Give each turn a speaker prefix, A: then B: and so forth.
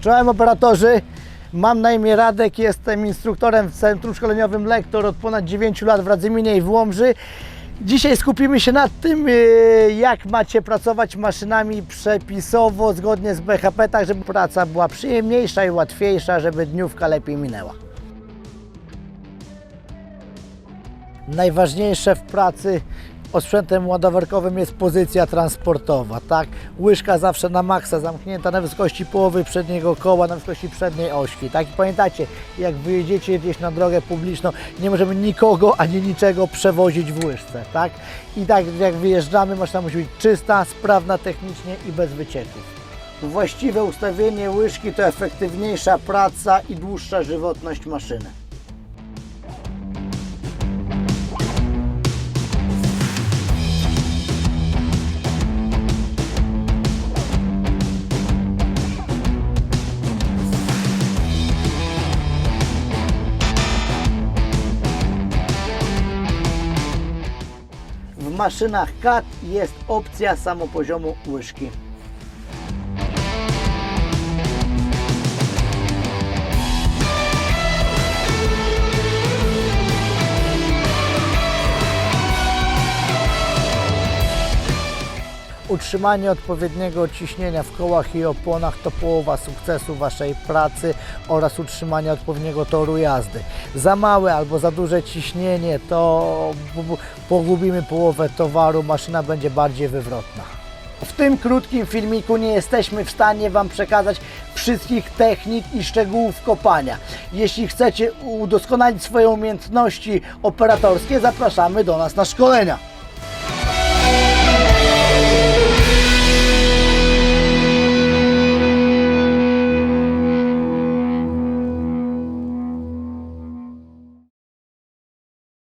A: Czołem operatorzy, mam na imię Radek, jestem instruktorem w Centrum Szkoleniowym Lektor od ponad 9 lat w Radzyminie i w Łomży. Dzisiaj skupimy się nad tym, yy, jak macie pracować maszynami przepisowo, zgodnie z BHP, tak żeby praca była przyjemniejsza i łatwiejsza, żeby dniówka lepiej minęła. Najważniejsze w pracy osprzętem ładowarkowym jest pozycja transportowa, tak? Łyżka zawsze na maksa zamknięta na wysokości połowy przedniego koła, na wysokości przedniej ośki, tak? I pamiętajcie, jak wyjedziecie gdzieś na drogę publiczną, nie możemy nikogo ani niczego przewozić w łyżce, tak? I tak jak wyjeżdżamy, maszyna musi być czysta, sprawna technicznie i bez wycieków. Właściwe ustawienie łyżki to efektywniejsza praca i dłuższa żywotność maszyny. Maszynach CAT jest opcja samopoziomu łyżki. Utrzymanie odpowiedniego ciśnienia w kołach i oponach to połowa sukcesu Waszej pracy oraz utrzymanie odpowiedniego toru jazdy. Za małe albo za duże ciśnienie to pogubimy połowę towaru, maszyna będzie bardziej wywrotna. W tym krótkim filmiku nie jesteśmy w stanie Wam przekazać wszystkich technik i szczegółów kopania. Jeśli chcecie udoskonalić swoje umiejętności operatorskie, zapraszamy do nas na szkolenia.